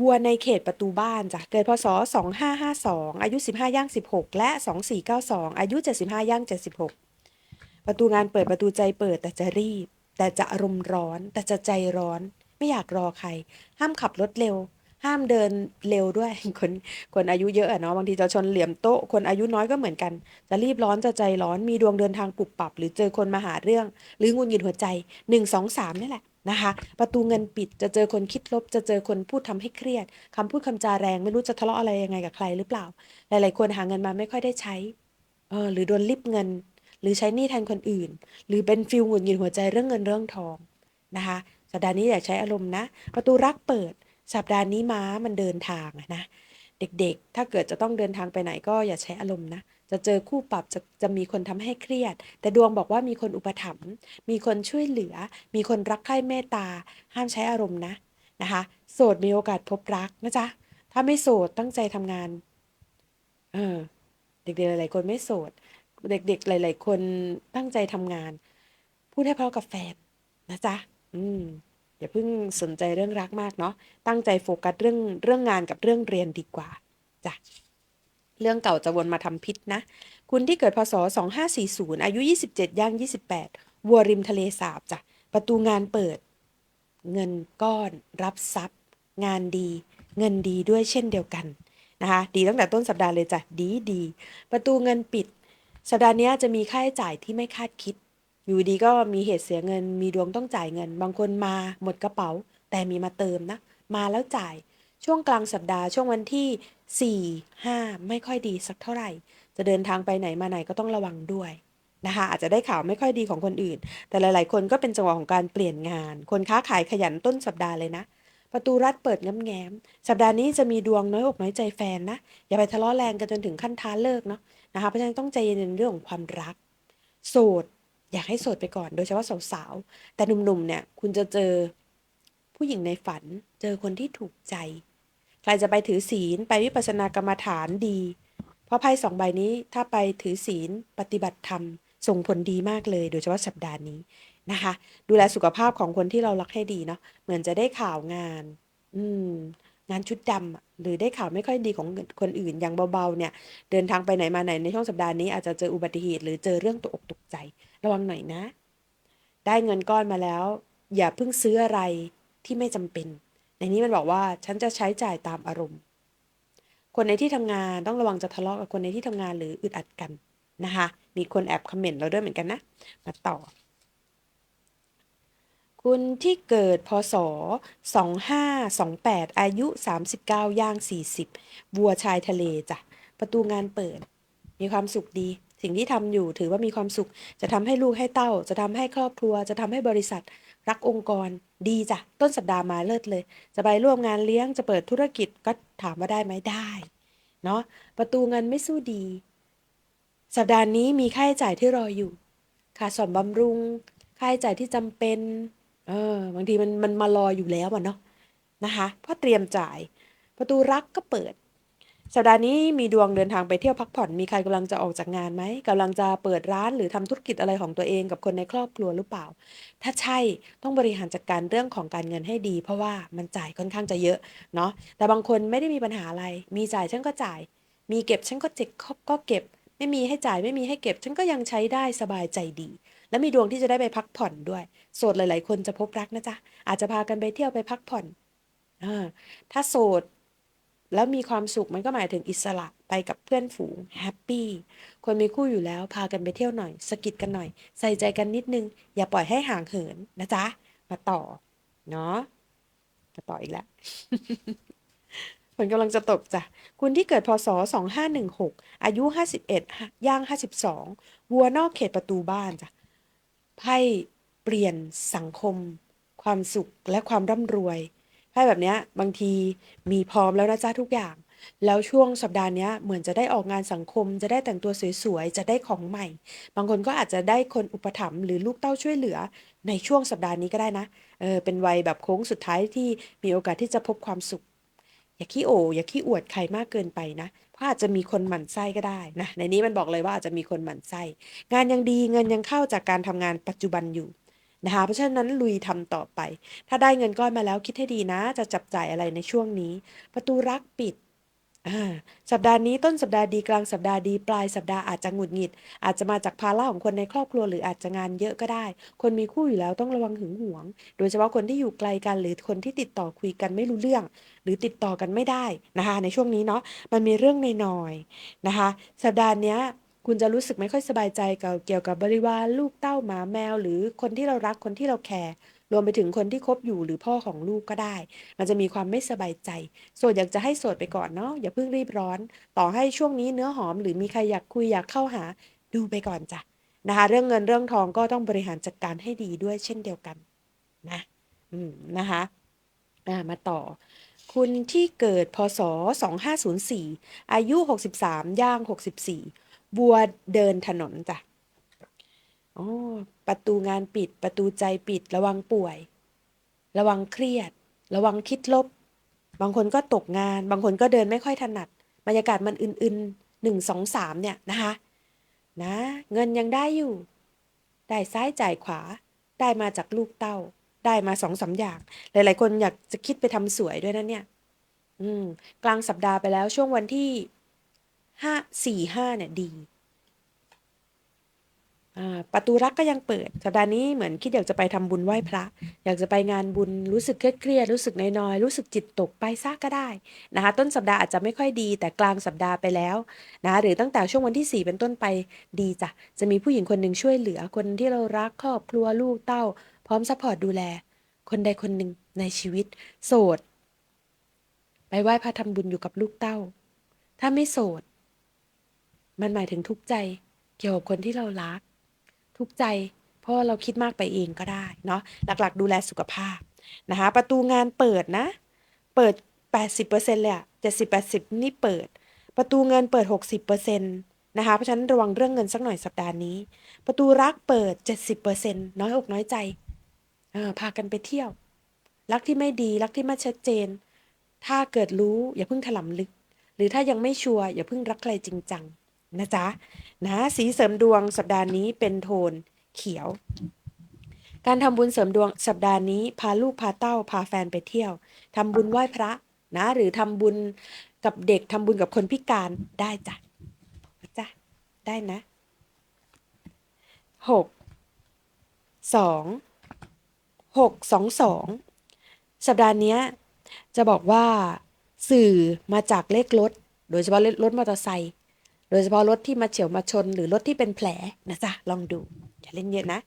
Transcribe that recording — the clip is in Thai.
วัวในเขตประตูบ้านจ้ะเกิดพศ 2552 อายุ 15 ย่าง 16 และ 2492 อายุ 75 ย่าง 76 ประตูงานเปิดประตูใจเปิดแต่จะรีบ แต่จะอารมณ์ร้อน แต่จะใจร้อน ไม่อยากรอใคร ห้ามขับรถเร็ว ห้ามเดินเร็วด้วย คนคนอายุเยอะอะเนาะบางทีจะชนเหลี่ยมโต๊ะ คนอายุน้อยก็เหมือนกัน จะรีบร้อนจะใจร้อนมีดวงเดินทางปุบปับ หรือเจอคนมาหาเรื่อง หรืองุนหงิดหัวใจ1 2 3นี่แหละ นะคะ ประตูเงินปิดจะเจอคนคิดลบ จะเจอคนพูดทำให้เครียดคำพูดคำจาแรงไม่รู้จะทะเลาะอะไรยังไงกับใครหรือเปล่า หลาย ๆ คนหาเงินมาไม่ค่อยได้ใช้เออหรือโดนลิบเงิน หรือใช้หนี้แทนคนอื่น หรือเป็นฟิลหงุดหงิดหัวใจเรื่องเงินเรื่องทองนะคะสัปดาห์นี้อย่าใช้อารมณ์นะ ประตูรักเปิด สัปดาห์นี้ม้ามันเดินทางนะเด็กๆ ถ้าเกิดจะต้องเดินทางไปไหนก็อย่าใช้อารมณ์นะ จะเจอคู่ปรับจะจะมีคนทำให้เครียด แต่ดวงบอกว่ามีคนอุปถัมภ์มีคนช่วยเหลือ มีคนรักใคร่เมตตา ห้ามใช้อารมณ์นะนะคะ โสดมีโอกาสพบรักนะจ๊ะถ้าไม่โสดตั้งใจทำงาน เออ เด็กๆหลายๆคนไม่โสด เด็กๆหลาย ๆ คนตั้งใจทำงาน พูดให้เพราะกับแฟนนะจ๊ะอืมอย่าเพิ่งสนใจเรื่องรักมากเนาะตั้งใจโฟกัสเรื่องเรื่องงานกับเรื่องเรียนดีกว่าจ้ะ เรื่องเก่าจะวนมาทำพิษนะ คุณที่เกิดพศ 2540 อายุ 27 ย่าง 28 วัวริมทะเลสาบจ้ะ ประตูงานเปิด เงินก้อน รับทรัพย์ งานดี เงินดีด้วยเช่นเดียวกันนะคะ ดีตั้งแต่ต้นสัปดาห์เลยจ้ะ ดีดี ประตูเงินปิด สัปดาห์นี้จะมีค่าใช้จ่ายที่ไม่คาดคิด อยู่ดีก็มีเหตุเสียเงิน มีดวงต้องจ่ายเงิน บางคนมาหมดกระเป๋า แต่มีมาเติมนะ มาแล้วจ่าย ช่วงกลางสัปดาห์ช่วงวันที่ 4 5 ไม่ค่อยดีสักเท่าไหร่ จะเดินทางไปไหนมาไหนก็ต้องระวังด้วยนะคะอาจจะได้ข่าวไม่ค่อยดีของคนอื่น แต่หลาย ๆ คนก็เป็นจังหวะของการเปลี่ยนงาน คนค้าขายขยันต้นสัปดาห์เลยนะ ประตูรัดเปิดง้ำแง้ม สัปดาห์นี้จะมีดวงน้อยอกน้อยใจแฟนนะ อย่าไปทะเลาะแรงกันจนถึงขั้นท้าเลิกเนาะนะคะ เพราะฉะนั้นต้องใจเย็นในเรื่องของความรัก โสด อยากให้โสดไปก่อน โดยเฉพาะสาวๆ แต่หนุ่มๆ เนี่ย คุณจะเจอผู้หญิงในฝัน เจอคนที่ถูกใจ ใครจะไปถือศีลไปวิปัสสนากรรมฐานดี เพราะไพ่สองใบนี้ถ้าไปถือศีลปฏิบัติธรรม ส่งผลดีมากเลย โดยเฉพาะสัปดาห์นี้นะคะ ดูแลสุขภาพของคนที่เรารักให้ดีเนาะเหมือนจะได้ข่าวงาน อืมงานชุดดำหรือได้ข่าวไม่ค่อยดีของคนอื่นอย่างเบาๆ เนี่ย เดินทางไปไหนมาไหนในช่วงสัปดาห์นี้อาจจะเจออุบัติเหตุหรือเจอเรื่องตกอกตกใจ ระวังหน่อยนะ ได้เงินก้อนมาแล้ว อย่าเพิ่งซื้ออะไรที่ไม่จำเป็น ในนี้มันบอกว่าฉันจะใช้จ่ายตามอารมณ์ คนในที่ทำงานต้องระวังจะทะเลาะกับคนในที่ทำงานหรืออึดอัดกันนะคะ มีคนแอบคอมเมนต์เราด้วยเหมือนกันนะ มาต่อ คุณที่เกิดพศ 2528 อายุ 39 ย่าง 40วัวชายทะเลจ้ะ ประตูงานเปิด มีความสุขดี สิ่งที่ทำอยู่ถือว่ามีความสุข จะทำให้ลูกให้เต้า จะทำให้ครอบครัว จะทำให้บริษัท รักองค์กร ดีจ้ะ ต้นสัปดาห์มาเลิศเลย จะไปร่วมงานเลี้ยงจะเปิดธุรกิจก็ถามว่าได้ไหมได้ เนาะประตูเงินไม่สู้ดี สัปดาห์นี้มีค่าใช้จ่ายที่รออยู่ค่าสอมบำรุง ค่าใช้จ่ายที่จำเป็น เออบางทีมันมันมารออยู่แล้วอะเนาะนะคะเพราะเตรียมจ่าย ประตูรักก็เปิด สัปดาห์นี้มีดวงเดินทางไปเที่ยวพักผ่อน มีใครกำลังจะออกจากงานไหมกำลังจะเปิดร้านหรือทำธุรกิจอะไรของตัวเองกับคนในครอบครัวหรือเปล่า ถ้าใช่ต้องบริหารจัดการเรื่องของการเงินให้ดี เพราะว่ามันจ่ายค่อนข้างจะเยอะเนาะแต่บางคนไม่ได้มีปัญหาอะไร มีจ่ายฉันก็จ่าย มีเก็บฉันก็เจ็บก็เก็บ ไม่มีให้จ่ายไม่มีให้เก็บฉันก็ยังใช้ได้สบายใจดี และมีดวงที่จะได้ไปพักผ่อนด้วยโสดหลาย ๆ คนจะพบรักนะจ๊ะอาจจะพากันไปเที่ยวไปพักผ่อนอาถ้าโสด แล้วมีความสุขมันก็หมายถึงอิสระไปกับเพื่อนฝูงแฮปปี้คนมีคู่อยู่แล้วพากันไปเที่ยวหน่อยสกิดกันหน่อย ใส่ใจกันนิดนึง อย่าปล่อยให้ห่างเหินนะจ๊ะ มาต่อ เนาะมาต่ออีกแล้วฝนกำลังจะตกจ้ะ คุณที่เกิดพศ 2516 อายุ 51 ย่าง 52 วัวนอกเขตประตูบ้านจ้ะไพ่เปลี่ยนสังคม ความสุขและความร่ำรวย ไพ่แบบเนี้ยบางทีมีพร้อมแล้วนะจ๊ะทุกอย่าง แล้วช่วงสัปดาห์นี้เหมือนจะได้ออกงานสังคม จะได้แต่งตัวสวยๆ จะได้ของใหม่ บางคนก็อาจจะได้คนอุปถัมภ์หรือลูกเต้าช่วยเหลือในช่วงสัปดาห์นี้ก็ได้นะเออเป็นวัยแบบโค้งสุดท้ายที่มีโอกาสที่จะพบความสุข อย่าขี้โออย่าขี้อวดใครมากเกินไปนะเพราะอาจจะมีคนหมั่นไส้ก็ได้นะในนี้มันบอกเลยว่าอาจจะมีคนหมั่นไส้งานยังดีเงินยังเข้าจากการทำงานปัจจุบันอยู่ นะคะเพราะฉะนั้นลุยทำต่อไป ถ้าได้เงินก้อนมาแล้วคิดให้ดีนะ จะจับจ่ายอะไรในช่วงนี้ ประตูรักปิดสัปดาห์นี้ต้นสัปดาห์ดีกลางสัปดาห์ดีปลายสัปดาห์อาจจะหงุดหงิด อาจจะมาจากภาระของคนในครอบครัวหรืออาจจะงานเยอะก็ได้ คนมีคู่อยู่แล้วต้องระวังหึงหวง โดยเฉพาะคนที่อยู่ไกลกันหรือคนที่ติดต่อคุยกันไม่รู้เรื่อง หรือติดต่อกันไม่ได้นะคะ ในช่วงนี้เนาะมันมีเรื่องในหน่อยนะคะ สัปดาห์เนี้ย คุณจะรู้สึกไม่ค่อยสบายใจกับเกี่ยวกับบริวารลูกเต้าหมาแมว หรือคนที่เรารักคนที่เราแคร์รวมไปถึงคนที่คบอยู่หรือพ่อของลูกก็ได้ มันจะมีความไม่สบายใจโสดอยากจะให้โสดไปก่อนเนาะอย่าเพิ่งรีบร้อน ต่อให้ช่วงนี้เนื้อหอมหรือมีใครอยากคุยอยากเข้าหาดูไปก่อนจ้ะนะคะเรื่องเงินเรื่องทองก็ต้องบริหารจัดการให้ดีด้วยเช่นเดียวกันนะอืมนะคะอ่ามาต่อ คุณที่เกิดพศ 2504 อายุ 63 ย่าง 64 บัวเดินถนนจ้ะอ๋อประตูงานปิด ประตูใจปิด ระวังป่วย ระวังเครียด ระวังคิดลบ บางคนก็ตกงาน บางคนก็เดินไม่ค่อยถนัด บรรยากาศมันอื่นๆหนึ่งสองสามเนี่ยนะคะ นะ เงินยังได้อยู่ ได้ซ้ายจ่ายขวา ได้มาจากลูกเต้า ได้มาสองสามอย่าง หลาย ๆ คนอยากจะคิดไปทำสวยด้วยนะเนี่ย อืม กลางสัปดาห์ไปแล้วช่วงวันที่ ห้าสี่ห้าเนี่ยดีอ่าประตูรักก็ยังเปิด สัปดาห์นี้เหมือนคิดอยากจะไปทำบุญไหว้พระ อยากจะไปงานบุญรู้สึกเครียดรู้สึกน้อยๆรู้สึกจิตตกไปซะก็ได้นะคะ ต้นสัปดาห์อาจจะไม่ค่อยดี แต่กลางสัปดาห์ไปแล้วนะคะหรือตั้งแต่ช่วงวันที่ 4 เป็นต้นไปดีจ้ะจะมีผู้หญิงคนหนึ่งช่วยเหลือคนที่เรารักครอบครัวลูกเต้า พร้อมซัพพอร์ตดูแล คนใดคนหนึ่งในชีวิต โสด ไปไหว้พระทำบุญอยู่กับลูกเต้า ถ้าไม่โสด มันหมายถึงทุกข์ใจเกี่ยวกับคนที่เรารัก ทุกข์ใจ เพราะเราคิดมากไปเองก็ได้เนาะหลักๆ ดูแลสุขภาพนะคะ ประตูงานเปิดนะ เปิด 80%เลยอะ70 80 นี่เปิด ประตูเงินเปิด 60%นะคะเพราะฉะนั้นระวังเรื่องเงินสักหน่อยสัปดาห์นี้ ประตูรักเปิด 70%น้อยอกน้อยใจเออพากันไปเที่ยว รักที่ไม่ดีรักที่ไม่ชัดเจน ถ้าเกิดรู้อย่าเพิ่งถลำลึก หรือถ้ายังไม่ชัวร์อย่าเพิ่งรักใครจริงจัง นะจ๊ะนะสีเสริมดวงสัปดาห์นี้เป็นโทนเขียว การทำบุญเสริมดวงสัปดาห์นี้พาลูกพาเต้าพาแฟนไปเที่ยวทำบุญไหว้พระนะหรือทำบุญกับเด็กทำบุญกับคนพิการได้จ้ะจ้ะได้นะหกสองหกสองสองสัปดาห์นี้จะบอกว่าสื่อมาจากเลขรถ โดยเฉพาะรถมอเตอร์ไซค์ โดยเฉพาะรถที่มาเฉียวมาชนหรือรถที่เป็นแผลนะจ๊ะลองดูอย่าเล่นเยอะนะ